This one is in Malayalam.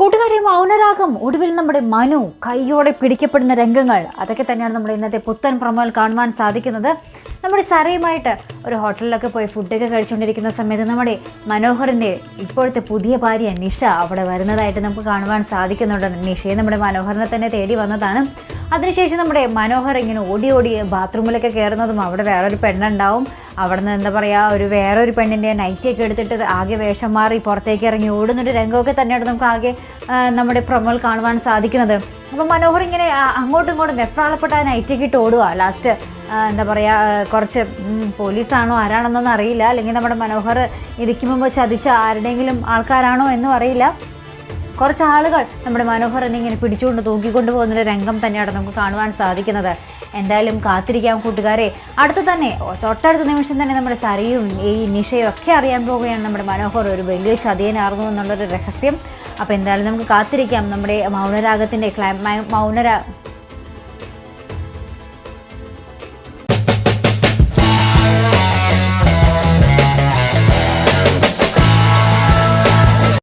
കൂട്ടുകാരെ മൗനരാഗം ഒടുവിൽ നമ്മുടെ മനു കൈയോടെ പിടിക്കപ്പെടുന്ന രംഗങ്ങൾ. അതൊക്കെ തന്നെയാണ് നമ്മുടെ ഇന്നത്തെ പുത്തൻ പ്രമോൽ കാണുവാൻ സാധിക്കുന്നത്. നമ്മുടെ സരയുമായിട്ട് ഒരു ഹോട്ടലിലൊക്കെ പോയി ഫുഡൊക്കെ കഴിച്ചുകൊണ്ടിരിക്കുന്ന സമയത്ത് നമ്മുടെ മനോഹറിന്റെ ഇപ്പോഴത്തെ പുതിയ ഭാര്യ നിഷ അവിടെ വരുന്നതായിട്ട് നമുക്ക് കാണുവാൻ സാധിക്കുന്നുണ്ട്. നിഷയെ നമ്മുടെ മനോഹറിനെ തന്നെ തേടി വന്നതാണ്. അതിനുശേഷം നമ്മുടെ മനോഹർ ഇങ്ങനെ ഓടി ഓടി ബാത്റൂമിലൊക്കെ കയറുന്നതും അവിടെ വേറൊരു പെണ്ണുണ്ടാവും. അവിടെ നിന്ന് എന്താ പറയുക ഒരു വേറൊരു പെണ്ണിന്റെ നൈറ്റിയൊക്കെ എടുത്തിട്ട് ആകെ വേഷം മാറി പുറത്തേക്ക് ഇറങ്ങി ഓടുന്നൊരു രംഗമൊക്കെ തന്നെയാണ് നമുക്ക് ആകെ നമ്മുടെ പ്രമോൾ കാണുവാൻ സാധിക്കുന്നത്. അപ്പം മനോഹർ ഇങ്ങനെ അങ്ങോട്ടും ഇങ്ങോട്ടും വെപ്രാളപ്പെട്ട ആ നൈറ്റിയൊക്കെ ഇട്ട് ഓടുക ലാസ്റ്റ് എന്താ പറയുക കുറച്ച് പോലീസാണോ ആരാണെന്നൊന്നും അറിയില്ല. അല്ലെങ്കിൽ നമ്മുടെ മനോഹർ ഇരിക്കുമ്പോൾ ചതിച്ച ആരുടെയെങ്കിലും ആൾക്കാരാണോ എന്നും അറിയില്ല. കുറച്ച് ആളുകൾ നമ്മുടെ മനോഹരനെ ഇങ്ങനെ പിടിച്ചുകൊണ്ട് തൂക്കിക്കൊണ്ട് പോകുന്നൊരു രംഗം തന്നെയാണ് നമുക്ക് കാണുവാൻ സാധിക്കുന്നത്. എന്തായാലും കാത്തിരിക്കാം കൂട്ടുകാരെ. അടുത്ത് തന്നെ തൊട്ടടുത്ത നിമിഷം തന്നെ നമ്മുടെ സരയും ഈ നിഷയും ഒക്കെ അറിയാൻ പോവുകയാണ് നമ്മുടെ മനോഹർ. ഒരു വലിയ ചതിയനാർന്നു എന്നുള്ളൊരു രഹസ്യം. അപ്പോൾ എന്തായാലും നമുക്ക് കാത്തിരിക്കാം. നമ്മുടെ മൗനരാഗത്തിന്റെ ക്ലൈ മൗനരാ